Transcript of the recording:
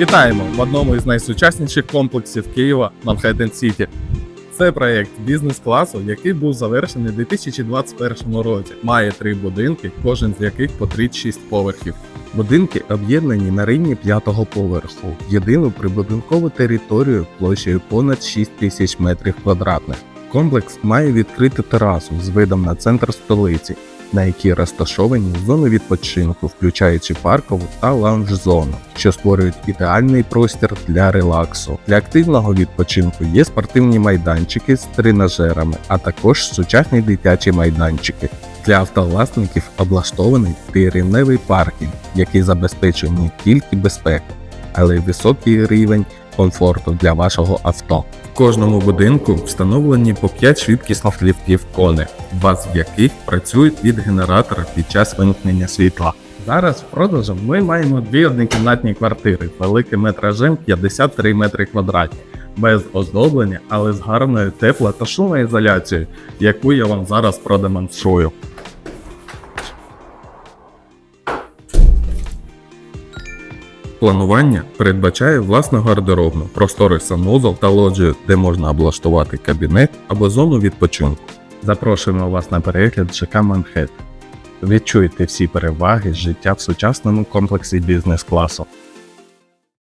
Вітаємо в одному із найсучасніших комплексів Києва Манхеттен Сіті. Це проєкт бізнес-класу, який був завершений у 2021 році. Має три будинки, кожен з яких по 36 поверхів. Будинки об'єднані на рівні п'ятого поверху, єдину прибудинкову територію площею понад 6 тисяч метрів квадратних. Комплекс має відкриту терасу з видом на центр столиці, на якій розташовані зони відпочинку, включаючи паркову та лаунж-зону, що створюють ідеальний простір для релаксу. Для активного відпочинку є спортивні майданчики з тренажерами, а також сучасні дитячі майданчики. Для автовласників облаштований трирівневий паркінг, який забезпечує не тільки безпеку, але й високий рівень комфорту для вашого авто. В кожному будинку встановлені по 5 швидкісних ліфтів кони, два з яких працюють від генератора під час вимкнення світла. Зараз в продажу ми маємо дві однокімнатні квартири великим метражем 53 метри квадратні, без оздоблення, але з гарною тепло та шумоізоляцією, яку я вам зараз продемонструю. Планування передбачає власну гардеробну, просторий санузол та лоджію, де можна облаштувати кабінет або зону відпочинку. Запрошуємо вас на перегляд ЖК Манхет. Відчуйте всі переваги життя в сучасному комплексі бізнес-класу.